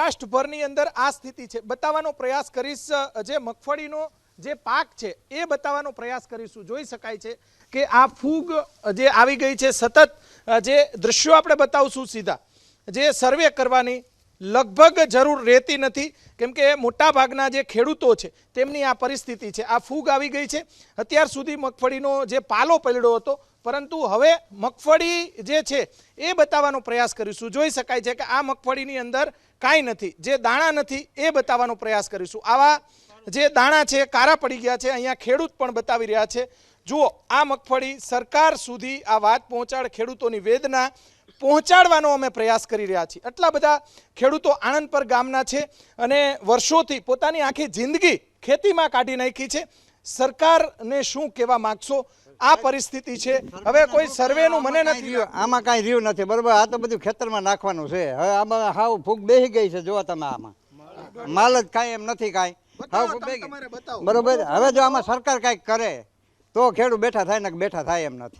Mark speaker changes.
Speaker 1: સૌરાષ્ટ્રભરની અંદર આ સ્થિતિ છે. બતાવવાનો પ્રયાસ કરીશ જે મગફળીનો જે પાક છે, એ બતાવવાનો પ્રયાસ કરીશું. જોઈ શકાય છે કે આ ફૂગ જે આવી ગઈ છે, સતત જે દ્રશ્યો આપણે બતાવશું સીધા, જે સર્વે કરવાની લગભગ જરૂર રહેતી નથી. કેમ કે મોટાભાગના જે ખેડૂતો છે, તેમની આ પરિસ્થિતિ છે. આ ફૂગ આવી ગઈ છે. અત્યાર સુધી મગફળીનો જે પાલો પડ્યો હતો, પરંતુ હવે મગફળી જે છે, એ બતાવવાનો પ્રયાસ કરીશું. જોઈ શકાય છે કે આ મગફળીની અંદર કાંઈ નથી. જે દાણા નથી, એ બતાવવાનો પ્રયાસ કરીશું. આવા જે દાણા છે, કારા પડી ગયા છે, અહીંયા ખેડૂત પણ બતાવી રહ્યા છે. જુઓ, આ મગફળી સરકાર સુધી આ વાત પહોંચાડ ખેડૂતોની વેદના પહોંચાડવાનો અમે પ્રયાસ કરી રહ્યા છીએ. એટલા બધા ખેડૂતો આણંદપર ગામના છે અને વર્ષોથી પોતાની આખી જિંદગી ખેતીમાં કાઢી નાખી છે. સરકારને શું કહેવા માંગશો? આ પરિસ્થિતિ છે. હવે કોઈ સર્વેનું મને નથી
Speaker 2: રહ્યું- આમાં કાંઈ રહ્યું નથી. બરાબર આ તો બધું ખેતરમાં નાખવાનું છે. હવે આમાં હાવ ફૂગ બેસી ગઈ છે જો તમે આમાં. માલ જ કાંઈ એમ નથી કાંઈ. હાવ ફૂગ બેસી
Speaker 1: બરાબર
Speaker 2: બરોબર હવે જો આમાં સરકાર કાંઈક કરે તો ખેડૂત બેઠા થાય ને બેઠા થાય એમ નથી.